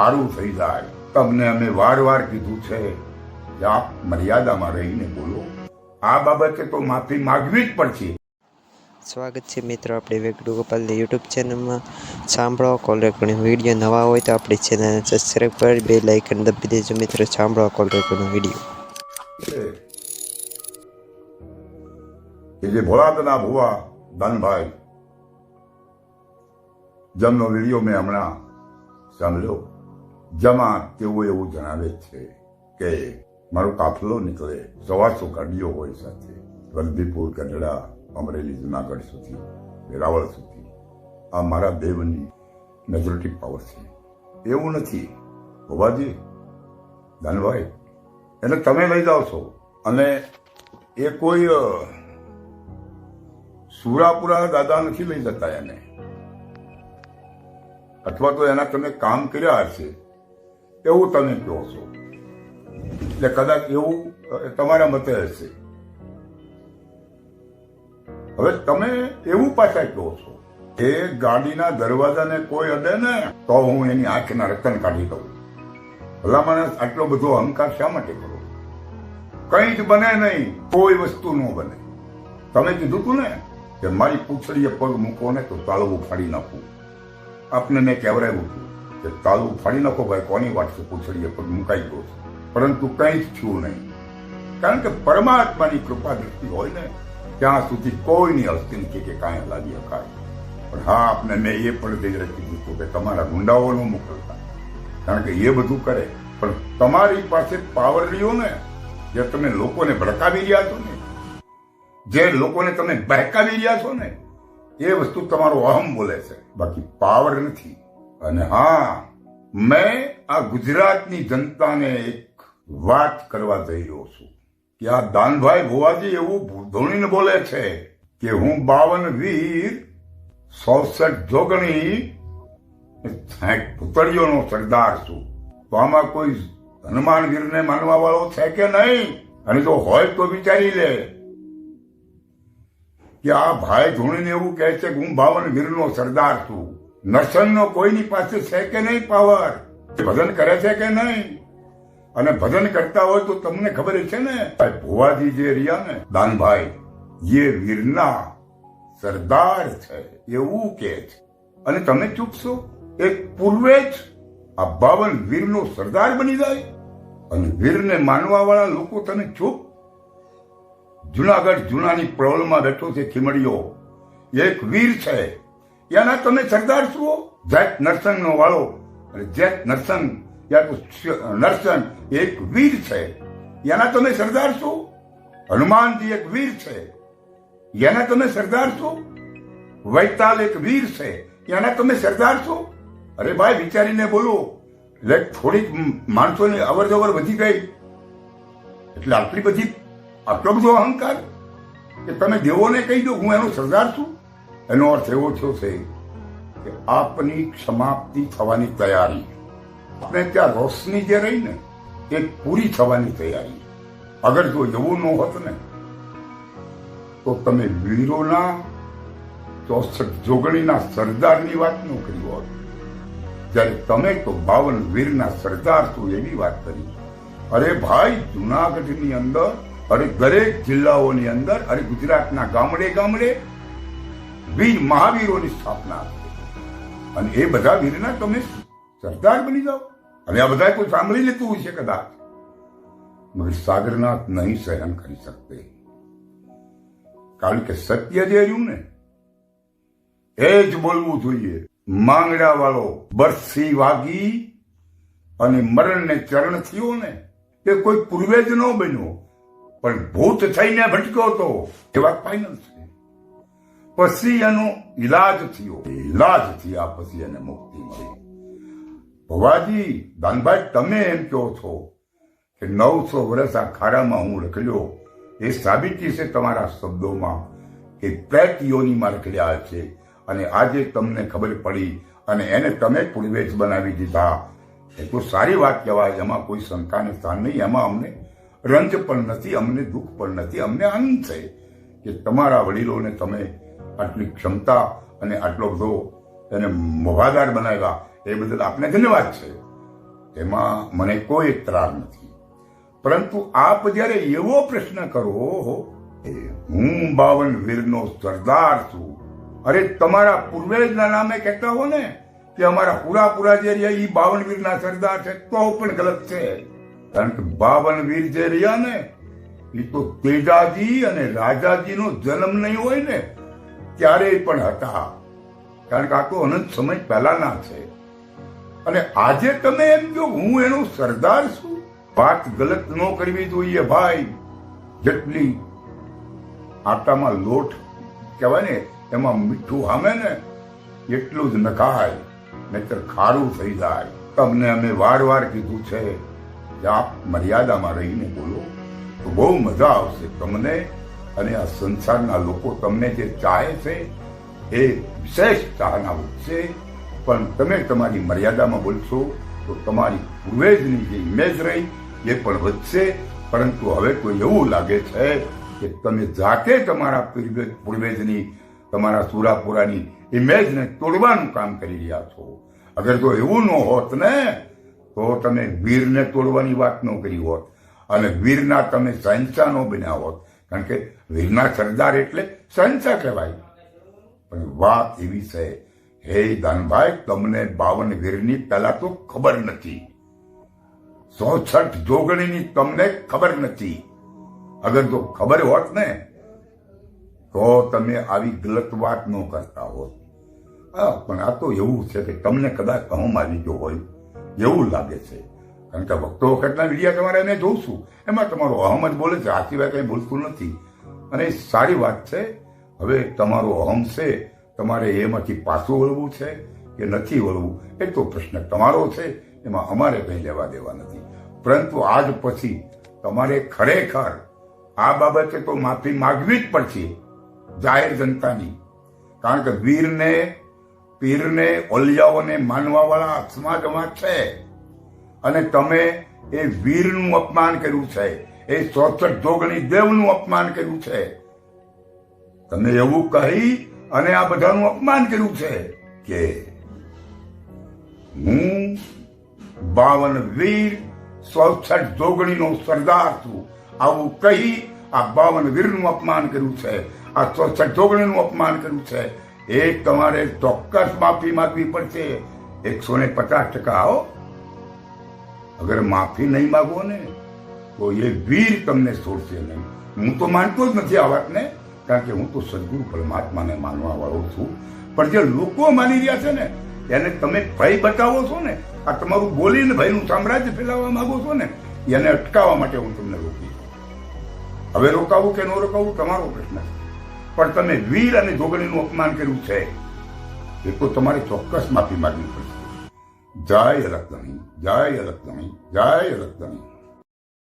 સારું થઈ જાય. તમને અમે વાર વાર કીધું છે કે આપ મર્યાદામાં રહીને બોલો. આ બાબતે તો માફી માગવી જ પડશે. સ્વાગત છે મિત્રો આપણે વેગડુ ગોપાલની યુટ્યુબ ચેનલમાં. સાંભળો કોલ રેકોર્ડિંગ વીડિયો નવા હોય તો આપણી ચેનલને સબસ્ક્રાઈબ કરી બે લાઇકન દબી દેજો મિત્રો. સાંભળો કોલ રેકોર્ડિંગ વીડિયો. જે ભોળાતના ભુવા ધનભાઈ જેમનો વીડિયો મેં હમણાં સાંભળ્યો. જેમાં તેઓ એવું જણાવે છે કે મારો કાફલો નીકળે સવાસો ગાડીઓ હોય સાથે વલભીપુર ગઢડા, અમરેલી, જુનાગઢ સુધી, વેરાવળ સુધી. આ મારા દેવની મેજોરિટી પાવર છે. એવું નથી. ભોભાજી ધનભાઈ એટલે તમે લઈ જાઓ છો. અને એ કોઈ સુરાપુરા દાદા નથી લઈ જતા એને. અથવા તો એના તમે કામ કર્યા હશે. એવું તમે કહો છો. એટલે કદાચ એવું તમારા મતે હશે. હવે તમે એવું પાછા કહો છો એ ગાડીના દરવાજાને કોઈ અડે ને તો હું એની આંખના રતન કાઢી દઉં. ભલા માણસ આટલો બધો અહંકાર શા માટે કરો? કંઈ જ બને નહીં, કોઈ વસ્તુ ન બને. તમે કીધું તું ને કે મારી પૂછડીએ પગ મૂકો ને તો તાળવું ફાડી નાખું. આપને મેં કહેવરાયું હતું. કે તાળવું ફાડી નાખો ભાઈ, કોની વાત છે? પૂછડીએ પગ મુકાઈ ગયો પરંતુ કંઈ જ થયું નહીં. કારણ કે પરમાત્માની કૃપા દ્રષ્ટિ હોય ને, ત્યાં સુધી કોઈની અસ્તિ નથી કે કાંઈ લાગી શકાય પણ હા, આપને મેં એ પણ ધૈર્ય કીધું હતું કે તમારા ગુંડાઓ ન મોકલતા કારણ કે એ બધું કરે. પણ તમારી પાસે પાવર રહ્યો ને, જે તમે લોકોને ભડકાવી રહ્યા છો ને, જે લોકોને તમે બહેકાવી રહ્યા છો ને, એ વસ્તુ તમારો અહમ બોલે છે. બાકી પાવર નથી. અને હા, મેં આ ગુજરાતની જનતાને એક વાત કરવા જઈ રહ્યો છું કે આ દાનભાઈ ભુવાજી એવું ધોણીને બોલે છે કે હું બાવન વીર ચોસઠ જોગણી સાઠ પુતળીઓનો સરદાર છું. તો આમાં કોઈ હનુમાન વીરને માનવા વાળો છે કે નહીં? અને જો હોય તો વિચારી લે. કે આ ભાઈ ધોણીને એવું કહે છે કે હું બાવન વીરનો સરદાર છું. નરસનનો કોઈની પાસે છે કે નહીં પાવર ભજન કરે છે કે નહીં? અને ભજન કરતા હોય તો તમને ખબર છે ને? ભુવાજી જે રહ્યા ને, દાનભાઈ, એ વીરના સરદાર છે, એવું કે છે. અને તમે ચૂપ છો? એક પૂર્વે જ આ બાવન વીરનો સરદાર બની જાય. અને વીરને માનવા વાળા લોકો તમે ચૂપ? જુનાગઢ જૂનાની પ્રવલમાં બેઠો છે ખીમડીઓ એક વીર છે. એના તમે સરદાર છો? નરસંગ નરસંગનો વાળો. અને જેટ નરસંગ યા નરસંગ એક વીર છે. એના તમે સરદાર છો? હનુમાનજી એક વીર છે. એના તમે સરદાર છો? વૈતાલ એક વીર છે. એના તમે સરદાર છો? અરે ભાઈ, વિચારીને બોલો. એટલે થોડીક માણસોની અવર જવર વધી ગઈ. એટલે આટલી બધી આટલો બધો અહંકાર? કે તમે દેવોને કહી દો, હું એનો સરદાર છું? એનો અર્થ એવો થયો છે કે આપની સમાપ્તિ થવાની તૈયારી. આપણે ત્યાં રોશની જે રહી ને, એ પૂરી થવાની તૈયારી. અગર જો એવું ન હોત ને, તો તમે વીરોના, ચોસઠ જોગણીના સરદારની વાત ન કરી હોત. જ્યારે તમે તો બાવન વીરના સરદાર છો એવી વાત કરી. અરે ભાઈ, જુનાગઢની અંદર, અરે દરેક જિલ્લાઓની અંદર, અરે ગુજરાતના ગામડે ગામડે વીર મહાવીરોની સ્થાપના અને એ બધા વીરના તમે સરદાર બની જાઓ. હવે આ બધા કોઈ સાંભળી લેતું હશે કદાચ. મગર સાગરનાથ નહીં સહન કરી શકતે. કારણ કે સત્ય જે રહ્યું ને, એ જ બોલવું જોઈએ. માંગડા વાળો બરસી વાગી અને મરણને ચરણ થયો ને, એ કોઈ પૂર્વે જ ન બન્યો. પણ ભૂત થઈને ભટક્યો હતો એ વાત ફાઇનલ છે. પછી એનો ઈલાજ થયો. ઈલાજ થયા પછી એને મુક્તિ મળી. ભવાજી, દાનભાઈ, તમે એમ કહો છો કે નવસો વર્ષ આ ખાડામાં હું રખડ્યો. એ સાબિતી છે તમારા શબ્દોમાં કે પ્રેત યોનીમાં રખડ્યા છે. અને આજે તમને ખબર પડી અને એને તમે પૂર્વેજ બનાવી દીધા. એ તો સારી વાત કહેવાય, એમાં કોઈ શંકાને સ્થાન નહીં. એમાં અમને રંજ પણ નથી, અમને દુઃખ પણ નથી. અમને આનંદ છે કે તમારા વડીલોને તમે આટલી ક્ષમતા અને આટલો બધો એને મોભાદાર બનાવ્યા, એ બદલ આપને ધન્યવાદ છે. એમાં મને કોઈ એતરાર નથી. પરંતુ આપ જ્યારે એવો પ્રશ્ન કરો હું બાવન વીરનો સરદાર છું. અરે, તમારા પૂર્વેજના નામે કહેતા હો ને કે અમારા પૂરા પૂરા જે રહ્યા એ બાવન વીરના સરદાર છે, તો પણ ગલત છે. કારણ કે બાવન વીર જે રહ્યા ને એ તો તેજાજી અને રાજાજીનો જન્મ નહીં હોય ને ત્યારે પણ હતા. કારણ કે આ તો અનંત સમય પહેલાના છે. અને આજે તમે એમ જો હું એનો સરદાર છું? વાત ગલત ન કરવી જોઈએ ભાઈ. જેટલી આટામાં લોટ કહેવાય ને, એમાં મીઠું હામે ને, એટલું જ નખાય, નહીતર ખારું થઈ જાય. તમને અમે વાર વાર કીધું છે કે આપ મર્યાદામાં રહીને બોલો. તો બહુ મજા આવશે તમને અને આ સંસારના લોકો તમને જે ચાહે છે, એ વિશેષ ચાહના વધશે પણ તમે તમારી મર્યાદામાં બોલશો, તો તમારી પૂર્વેજની જે ઇમેજ રહી, એ પણ વધશે. પરંતુ હવે કોઈ એવું લાગે છે કે તમે જાતે તમારા પૂર્વેજની, તમારા સુરાપુરાની ઇમેજને તોડવાનું કામ કરી રહ્યા છો. અગર જો એવું ન હોત ને, તો તમે વીરને તોડવાની વાત ન કરી હોત. અને વીરના તમે સહેનશાહ ન બન્યા હોત. કારણ કે વીરના સરદાર એટલે સંસા કહેવાય. પણ વાત એવી છે, હે દાનભાઈ તમને બાવન વીરની પહેલા તો ખબર નથી. ચોસઠ જોગણીની તમને ખબર નથી. અગર જો ખબર હોત ને, તો તમે આવી ગલત વાત ન કરતા હોત. હા, પણ આ તો એવું છે કે તમને કદાચ અહમ આવી ગયો હોય. એવું લાગે છે. કારણ કે વખતો વખતના વિડીયા તમારે મેં જોઉં છું એમાં તમારો અહમ જ બોલે છે, આ સિવાય કંઈ બોલતું નથી. અને સારી વાત છે, હવે તમારો અહમ છે, તમારે એમાંથી પાછું વળવું છે કે નથી વળવું, એ તો પ્રશ્ન તમારો છે, એમાં અમારે કંઈ લેવા દેવા નથી. પરંતુ આજ પછી તમારે ખરેખર આ બાબતે તો માફી માગવી જ પડશે, જાહેર જનતાની. કારણ કે વીરને, પીરને, ઓલિયાઓને માનવાવાળા સમાજમાં છે. અને તમે એ વીરનું અપમાન કર્યું છે. એ ચોસઠ જોગણી દેવનું અપમાન કર્યું છે. તમે એવું કહી અને આ બધાનું અપમાન કર્યું છે કે હું બાવન વીર ચોસઠ જોગણીનો સરદાર છું. આવું કહી આ બાવન વીરનું અપમાન કર્યું છે. આ ચોસઠ જોગણીનું અપમાન કર્યું છે. એ તમારે ચોક્કસ માફી માંગવી પડશે. એકસો ને પચાસ ટકા આવો અગર માફી નહીં માગો ને, તો એ વીર તમને છોડશે નહીં. હું તો માનતો જ નથી આ વાતને, કારણ કે હું તો સદગુરુ પરમાત્માને માનવા વાળો છું. પણ જે લોકો માની રહ્યા છે ને, એને તમે ભય બતાવો છો ને, આ તમારું બોલીને ભયનું સામ્રાજ્ય ફેલાવવા માંગો છો ને, એને અટકાવવા માટે હું તમને રોકી હવે રોકાવું કે ન રોકાવું, તમારો પ્રશ્ન છે. પણ તમે વીર અને જોગણીનું અપમાન કર્યું છે, એ તો તમારે ચોક્કસ માફી માંગવી પડશે. જય અલગધણી જય અલગધણી જય અલગધણી